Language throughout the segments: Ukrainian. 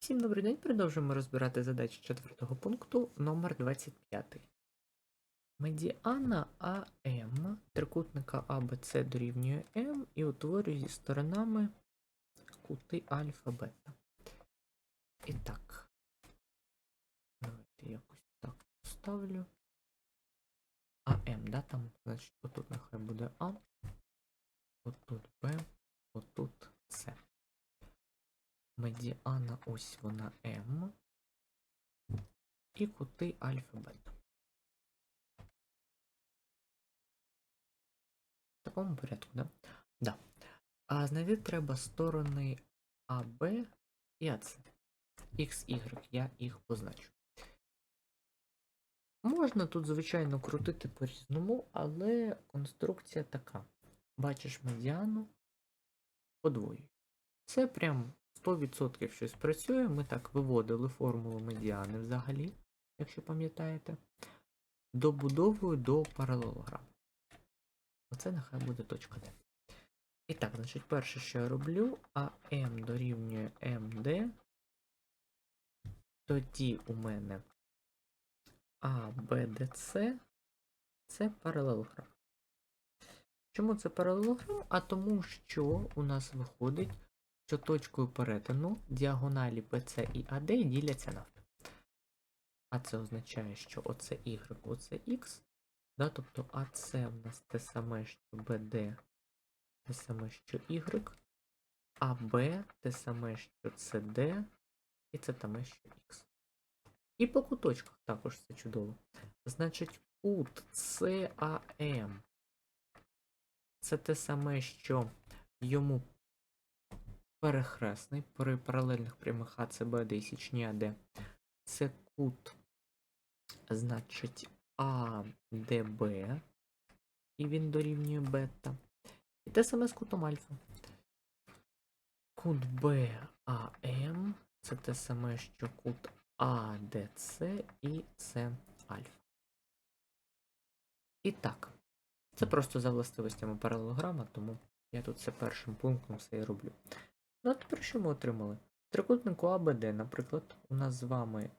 Всім добрий день. Продовжуємо розбирати задачі четвертого пункту номер 25. Медіана АМ трикутника АБЦ дорівнює М і утворює зі сторонами кути альфа бета. І так. Давайте якось так поставлю. АМ, да, там, значить, отут нехай буде А, отут Б, отут С. Медіана ось вона М. І кути альфа бета. В такому порядку, да? Да. А знайти треба сторони АБ і АЦ. X, Y, я їх позначу. Можна тут, звичайно, крутити по-різному, але конструкція така. Бачиш медіану, подвоюй. Це прям 100% щось працює. Ми так виводили формулу медіани взагалі, якщо пам'ятаєте, добудовую до паралелограму. Оце нехай буде точка Д. І так, значить, перше, що я роблю, АМ дорівнює МД. Тоді у мене АБДЦ це паралелограм. Чому це паралелограм? А тому, що у нас виходить, що точкою перетину діагоналі BC і AD діляться навпіл. А це означає, що оце Y, оце X. Да? Тобто АЦ в нас те саме, що BD, те саме, що Y, АБ те саме, що CD, і це те, що X. І по куточках також це чудово. Значить, кут CAM це те саме, що йому перехресний при паралельних прямих АЦБ і січні АД. Це кут, значить, АДБ, і він дорівнює бета. І те саме з кутом альфа. Кут БАМ це те саме, що кут АДЦ і це альфа. І так, це просто за властивостями паралелограма, тому я тут це першим пунктом все і роблю. Ну тепер що ми отримали? Трикутнику АБД, наприклад, у нас з вами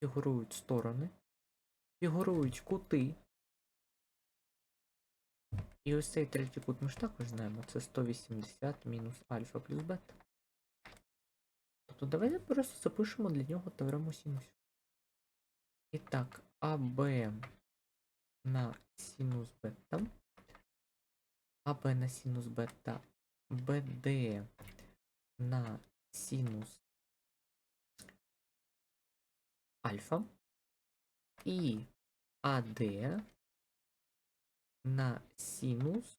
фігурують сторони, фігурують кути. І ось цей третій кут ми ж також знаємо, це 180 мінус альфа плюс бета. Тобто давайте просто запишемо для нього теорему синусів. І так, АБ на синус бета. АБ на синус бета. БД на синус альфа. І АД на синус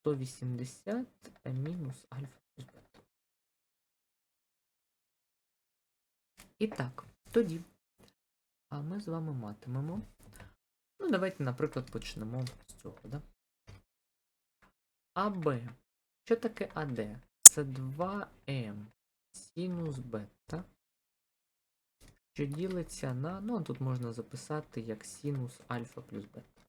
180 мінус альфа плюс бета. І так, тоді. А ми з вами матимемо. Ну, давайте, наприклад, почнемо з цього, да? АБ. Що таке АД? Це 2М синус бета, що ділиться на. Ну, тут можна записати як синус альфа плюс бета.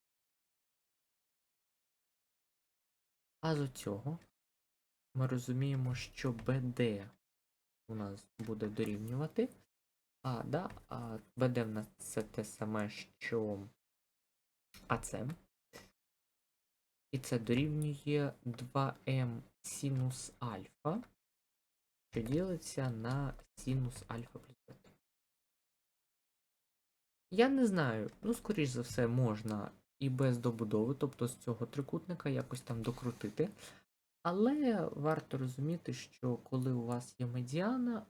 А з цього ми розуміємо, що БД у нас буде дорівнювати. А, да, а БД в нас це те саме, що АЦ. І це дорівнює 2М синус альфа, що ділиться на синус альфа плюс бета. Я не знаю, ну, скоріш за все, можна і без добудови, тобто з цього трикутника якось там докрутити. Але варто розуміти, що коли у вас є медіана,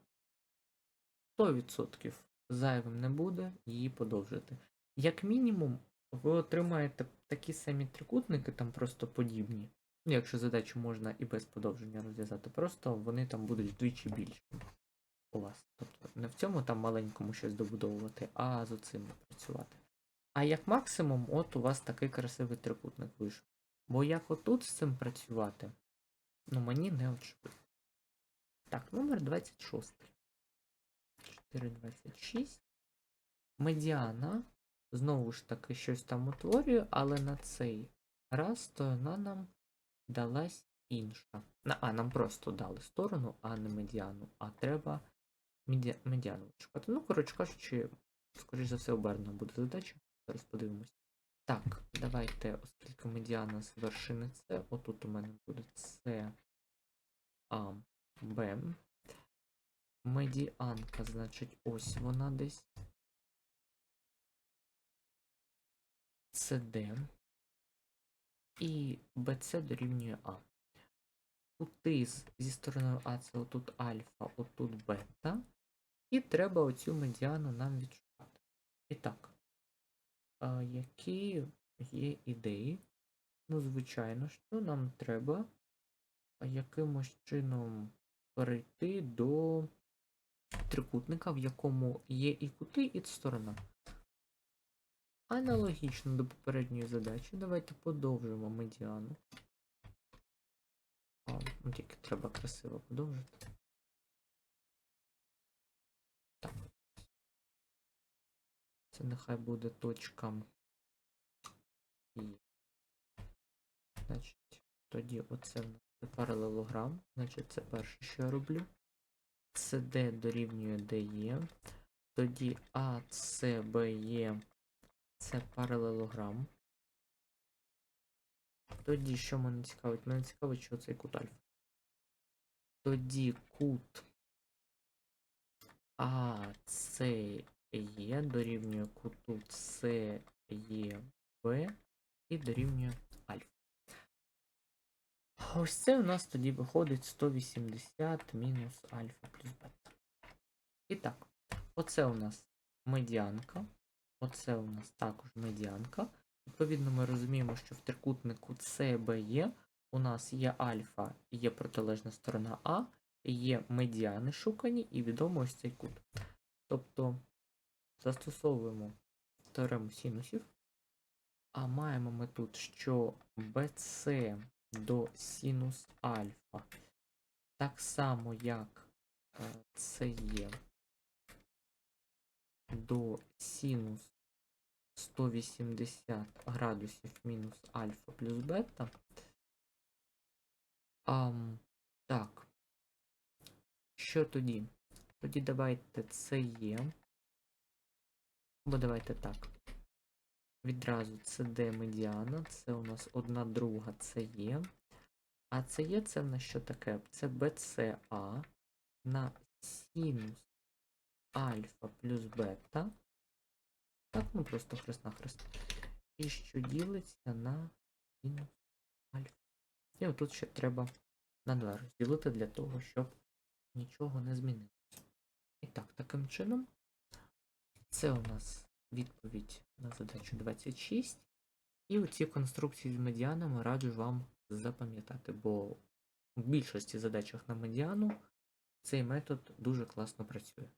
100% зайвим не буде її подовжити. Як мінімум, ви отримаєте такі самі трикутники, там просто подібні. Ну, Якщо задачу можна і без подовження розв'язати, просто вони там будуть вдвічі більші у вас. Тобто не в цьому там маленькому щось добудовувати, а з оцим працювати. А як максимум, от у вас такий красивий трикутник вийшов. Бо як отут з цим працювати, ну мені не очевидно. Так, номер 26. 4,26. Медіана. Знову ж таки, щось там утворює, але на цей раз сторона нам далась інша. А, нам просто дали сторону, а не медіану. А треба медіа... медіану шукати. Ну, коротше кажучи, скоріш за все, обернена буде задача. Зараз подивимось. Так, давайте, оскільки медіана з вершини С, отут у мене буде С, А, Б. Медіанка, значить, ось вона десь. СД. І BC дорівнює А. Кути зі стороною А це отут альфа, отут бета. І треба оцю медіану нам відшукати. І так. Які є ідеї? Ну, звичайно, що нам треба якимось чином перейти до трикутника, в якому є і кути, і сторона. Аналогічно до попередньої задачі, давайте подовжимо медіану. А, ну, тільки треба красиво подовжити. Так. Це нехай буде точка. І. Значить, тоді оце це паралелограм. Значить, це перше, що я роблю. CD дорівнює DE. Тоді ACBE це паралелограм. Тоді, що мене цікавить? Мене цікавить, що цей кут альфа. Тоді кут АЦЕ дорівнює куту СЕБ і дорівнює альфа. Ось це у нас тоді виходить 180 мінус альфа плюс бета. І так, оце у нас медіанка. Оце у нас також медіанка. Відповідно, ми розуміємо, що в трикутнику CBE у нас є альфа, є протилежна сторона А, є медіани шукані і відомо ось цей кут. Тобто застосовуємо теорему синусів, а маємо ми тут, що BC до синус альфа так само, як е, це є до синус 180 градусів мінус альфа плюс бета. Ам, так. Що тоді? Тоді давайте це є. Бо давайте так. Відразу це Д медіана, це у нас одна друга це є. А це є це в нас що таке? Це BCA на синус альфа плюс бета. Так, ну просто хрест-нахрест. І що ділиться на мінус альфа. І отут ще треба на 2 розділити для того, щоб нічого не змінилося. І так, таким чином, це у нас відповідь на задачу 26. І оці конструкції з медіанами раджу вам запам'ятати, бо в більшості задачах на медіану цей метод дуже класно працює.